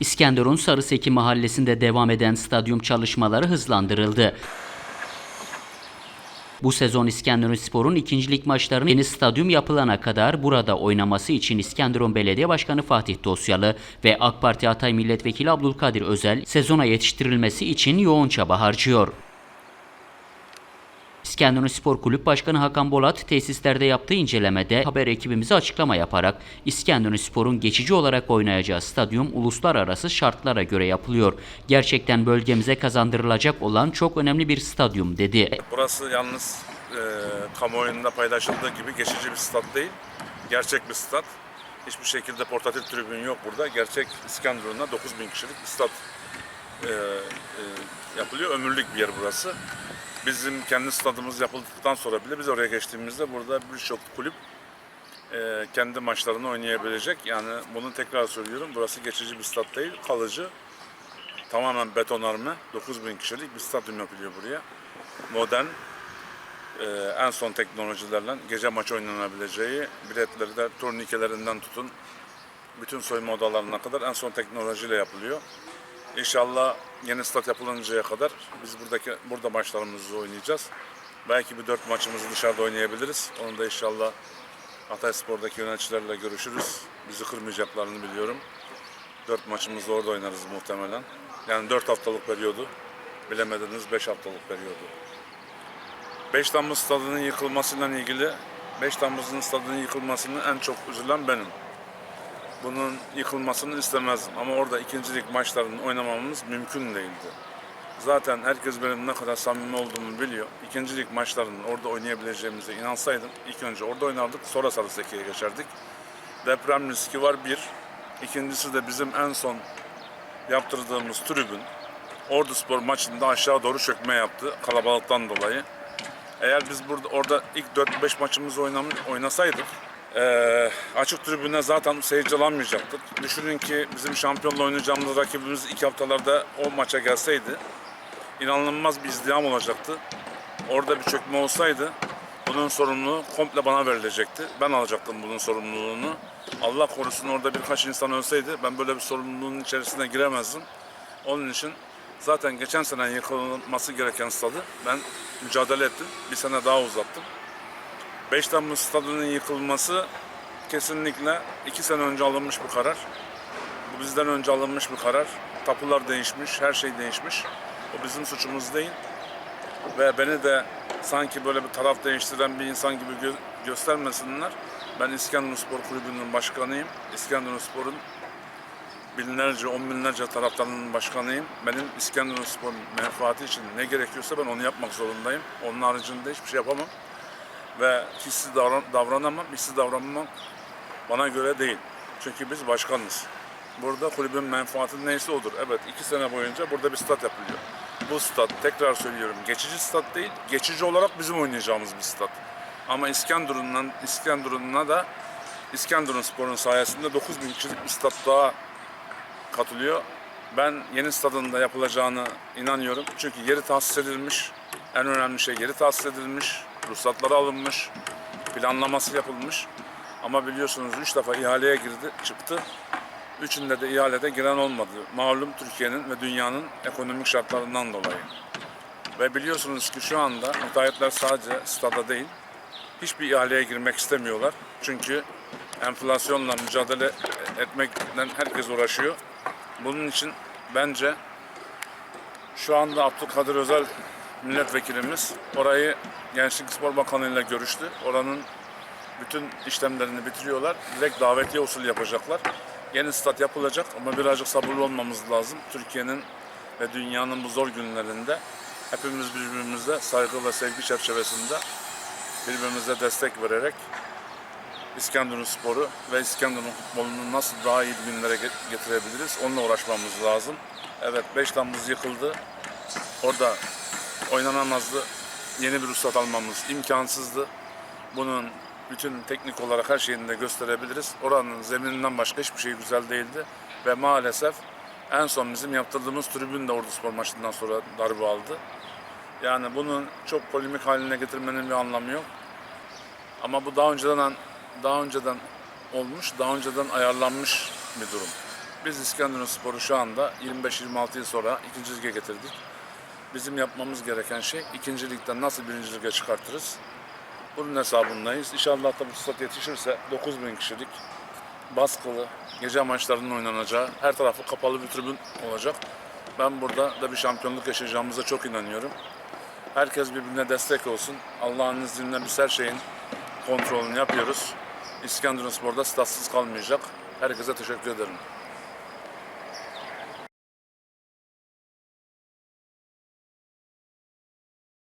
İskenderun Sarıseki mahallesinde devam eden stadyum çalışmaları hızlandırıldı. Bu sezon İskenderunspor'un ikincilik maçlarının yeni stadyum yapılana kadar burada oynaması için İskenderun Belediye Başkanı Fatih Dosyalı ve AK Parti Hatay Milletvekili Abdülkadir Özel sezona yetiştirilmesi için yoğun çaba harcıyor. İskenderun Spor Kulüp Başkanı Hakan Bolat tesislerde yaptığı incelemede haber ekibimize açıklama yaparak İskenderun Spor'un geçici olarak oynayacağı stadyum uluslararası şartlara göre yapılıyor. Gerçekten bölgemize kazandırılacak olan çok önemli bir stadyum dedi. Burası yalnız e, kamuoyunda paylaşıldığı gibi geçici bir stat değil. Gerçek bir stat. Hiçbir şekilde portatif tribün yok burada. Gerçek İskenderun'da 9000 kişilik bir stat e, e, yapılıyor. Ömürlük bir yer burası. Bizim kendi stadımız yapıldıktan sonra bile biz oraya geçtiğimizde burada birçok kulüp e, kendi maçlarını oynayabilecek. Yani bunu tekrar söylüyorum. Burası geçici bir stat değil, kalıcı. Tamamen betonarme, 9000 kişilik bir stadyum yapılıyor buraya. Modern, e, en son teknolojilerle gece maç oynanabileceği, biletleri de turnikelerinden tutun, bütün soyunma odalarına kadar en son teknolojiyle yapılıyor. İnşallah yeni stat yapılıncaya kadar biz buradaki burada maçlarımızı oynayacağız. Belki bir dört maçımızı dışarıda oynayabiliriz. Onu da inşallah Hatay Spor'daki yöneticilerle görüşürüz. Bizi kırmayacaklarını biliyorum. Dört maçımızı orada oynarız muhtemelen. Yani dört haftalık periyodu. Bilemediniz beş haftalık periyodu. 5 Temmuz stadının yıkılmasıyla ilgili 5 Temmuz'un stadının yıkılmasını en çok üzülen benim. Bunun yıkılmasını istemezdim ama orada ikincilik maçlarını oynamamız mümkün değildi. Zaten herkes benim ne kadar samimi olduğumu biliyor. İkincilik maçlarını orada oynayabileceğimize inansaydım ilk önce orada oynardık sonra Sarıseki'ye geçerdik. Deprem riski var bir. İkincisi de bizim en son yaptırdığımız tribün Ordu Spor maçında aşağı doğru çökme yaptı kalabalıktan dolayı. Eğer biz burada orada ilk 4-5 maçımızı oynam, oynasaydık eee, açık tribüne zaten seyirci alamayacaktık. Düşünün ki bizim şampiyonla oynayacağımız rakibimiz iki haftalarda o maça gelseydi inanılmaz bir izdiham olacaktı. Orada bir çökme olsaydı bunun sorumluluğu komple bana verilecekti. Ben alacaktım bunun sorumluluğunu. Allah korusun orada birkaç insan ölseydi ben böyle bir sorumluluğun içerisine giremezdim. Onun için zaten geçen sene yıkılması gereken stadı ben mücadele ettim. Bir sene daha uzattım. 5 Temmuz stadının yıkılması kesinlikle 2 sene önce alınmış bir karar. Bu bizden önce alınmış bir karar. Tapular değişmiş, her şey değişmiş. O bizim suçumuz değil. Ve beni de sanki böyle bir taraf değiştiren bir insan gibi gö- göstermesinler. Ben İskenderunspor Kulübü'nün başkanıyım. İskenderunspor'un binlerce, on binlerce taraftarının başkanıyım. Benim İskenderunspor menfaati için ne gerekiyorsa ben onu yapmak zorundayım. Onun haricinde hiçbir şey yapamam. Ve hissiz davran davranamam, hissiz davranmam bana göre değil. Çünkü biz başkanız. Burada kulübün menfaati neyse odur. Evet iki sene boyunca burada bir stat yapılıyor. Bu stat tekrar söylüyorum geçici stat değil, geçici olarak bizim oynayacağımız bir stat. Ama İskenderun'dan İskenderun'a da İskenderun Spor'un sayesinde 9000 kişilik bir stat daha katılıyor. Ben yeni stadın da yapılacağını inanıyorum. Çünkü yeri tahsis edilmiş. En önemli şey yeri tahsis edilmiş. Ruhsatları alınmış. Planlaması yapılmış. Ama biliyorsunuz 3 defa ihaleye girdi, çıktı. Üçünde de ihalede giren olmadı. Malum Türkiye'nin ve dünyanın ekonomik şartlarından dolayı. Ve biliyorsunuz ki şu anda müteahhitler sadece stada değil, hiçbir ihaleye girmek istemiyorlar. Çünkü enflasyonla mücadele etmekten herkes uğraşıyor. Bunun için bence şu anda Abdülkadir Özel milletvekilimiz orayı Gençlik Spor Bakanı ile görüştü. Oranın bütün işlemlerini bitiriyorlar. Direkt davetiye usulü yapacaklar. Yeni stat yapılacak ama birazcık sabırlı olmamız lazım. Türkiye'nin ve dünyanın bu zor günlerinde hepimiz birbirimize saygı ve sevgi çerçevesinde birbirimize destek vererek İskenderun sporu ve İskenderun futbolunu nasıl daha iyi günlere get- getirebiliriz onunla uğraşmamız lazım. Evet 5 Temmuz yıkıldı. Orada oynanamazdı. Yeni bir ruhsat almamız imkansızdı. Bunun bütün teknik olarak her şeyini de gösterebiliriz. Oranın zemininden başka hiçbir şey güzel değildi. Ve maalesef en son bizim yaptırdığımız tribün de Ordu Spor maçından sonra darbe aldı. Yani bunun çok polemik haline getirmenin bir anlamı yok. Ama bu daha önceden daha önceden olmuş, daha önceden ayarlanmış bir durum. Biz İskenderun Spor'u şu anda 25-26 yıl sonra ikinci lige getirdik. Bizim yapmamız gereken şey ikinci ligden nasıl birinci lige çıkartırız? Bunun hesabındayız. İnşallah da bu stat yetişirse 9000 kişilik baskılı gece maçlarının oynanacağı her tarafı kapalı bir tribün olacak. Ben burada da bir şampiyonluk yaşayacağımıza çok inanıyorum. Herkes birbirine destek olsun. Allah'ın izniyle biz her şeyin kontrolünü yapıyoruz. İskenderun Spor'da statsız kalmayacak. Herkese teşekkür ederim.